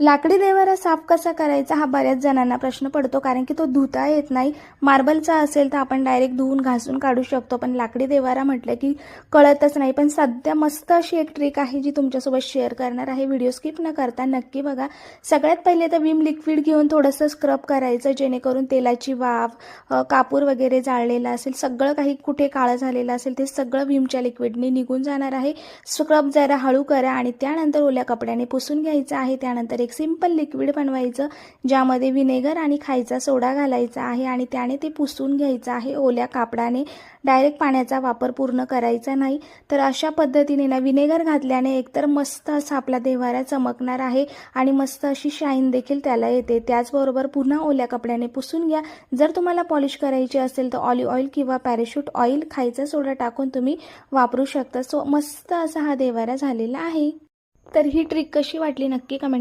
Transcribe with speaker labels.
Speaker 1: लाकडी देवारा साफ कसा करायचा हा बऱ्याच जणांना प्रश्न पडतो कारण की तो धुता येत नाही. मार्बलचा असेल तर आपण डायरेक्ट धुवून घासून काढू शकतो पण लाकडी देवारा म्हटलं की कळतच नाही. पण सध्या मस्त अशी एक ट्रिक आहे जी तुमच्यासोबत शेअर करणार आहे. व्हिडिओ स्किप न करता नक्की बघा. सगळ्यात पहिले तर विम लिक्विड घेऊन थोडंसं स्क्रब करायचं जेणेकरून तेलाची वाफ कापूर वगैरे जाळलेला असेल सगळं काही कुठे काळं झालेलं असेल ते सगळं विमच्या लिक्विडने निघून जाणार आहे. स्क्रब जरा हळू करा आणि त्यानंतर ओल्या कपड्याने पुसून घ्यायचं आहे. त्यानंतर एक सिंपल लिक्विड बनवायचं ज्यामध्ये विनेगर आणि खायचा सोडा घालायचा आहे आणि त्याने ते पुसून घ्यायचं आहे. ओल्या कापडाने डायरेक्ट पाण्याचा वापर पूर्ण करायचा नाही. तर अशा पद्धतीने ना विनेगर घातल्याने एकतर मस्त असा आपला देवारा चमकणार आहे आणि मस्त अशी शाईन देखील त्याला येते. त्याचबरोबर पुन्हा ओल्या कपड्याने पुसून घ्या. जर तुम्हाला पॉलिश करायची असेल तर ऑलिव्ह ऑइल किंवा पॅराशूट ऑइल खायचा सोडा टाकून तुम्ही वापरू शकता. सो मस्त असा हा देवारा झालेला आहे. तर ही ट्रिक कशी वाटली नक्की कमेंट